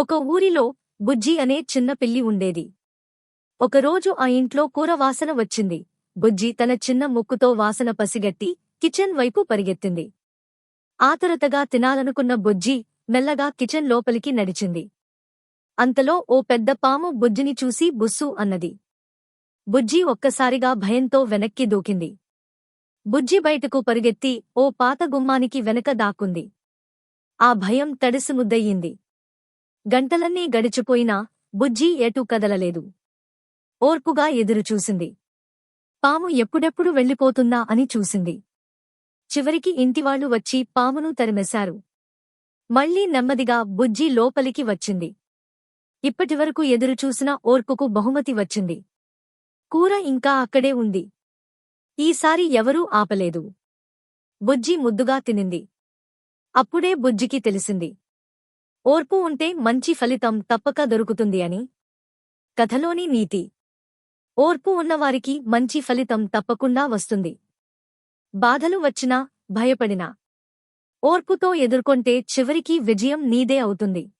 ఒక ఊరిలో బుజ్జి అనే చిన్న పిల్లి ఉండేది. ఒకరోజు ఆ ఇంట్లో కూర వాసన వచ్చింది. బుజ్జి తన చిన్న ముక్కుతో వాసన పసిగట్టి కిచెన్ వైపు పరిగెత్తింది. ఆతరతగా తినాలనుకున్న బుజ్జి మెల్లగా కిచెన్ లోపలికి నడిచింది. అంతలో ఓ పెద్ద పాము బుజ్జిని చూసి బుస్సు అన్నది. బుజ్జి ఒక్కసారిగా భయంతో వెనక్కి దూకింది. బుజ్జి బయటకు పరిగెత్తి ఓ పాత గుమ్మానికి వెనక దాక్కుంది. ఆ భయం తడిసిముద్దయ్యింది. గంటలన్నీ గడిచిపోయినా బుజ్జి ఎటూ కదలలేదు. ఓర్పుగా ఎదురుచూసింది పాము ఎప్పుడెప్పుడు వెళ్ళిపోతుందా అని చూసింది. చివరికి ఇంటివాళ్ళు వచ్చి పామును తరిమెశారు. మళ్ళీ నెమ్మదిగా బుజ్జి లోపలికి వచ్చింది. ఇప్పటివరకు ఎదురుచూసిన ఓర్పుకు బహుమతి వచ్చింది. కూర ఇంకా అక్కడే ఉంది. ఈసారి ఎవరూ ఆపలేదు. బుజ్జి ముద్దుగా తినింది. అప్పుడే బుజ్జికి తెలిసింది. ఓర్పు ఉంటే మంచి ఫలితం తప్పక దొరుకుతుంది అని. కథలోని నీతి. ఓర్పు ఉన్నవారికి మంచి ఫలితం తప్పకుండా వస్తుంది. బాధలు వచ్చినా భయపడినా. ఓర్పుతో ఎదుర్కొంటే చివరికి విజయం నీదే అవుతుంది.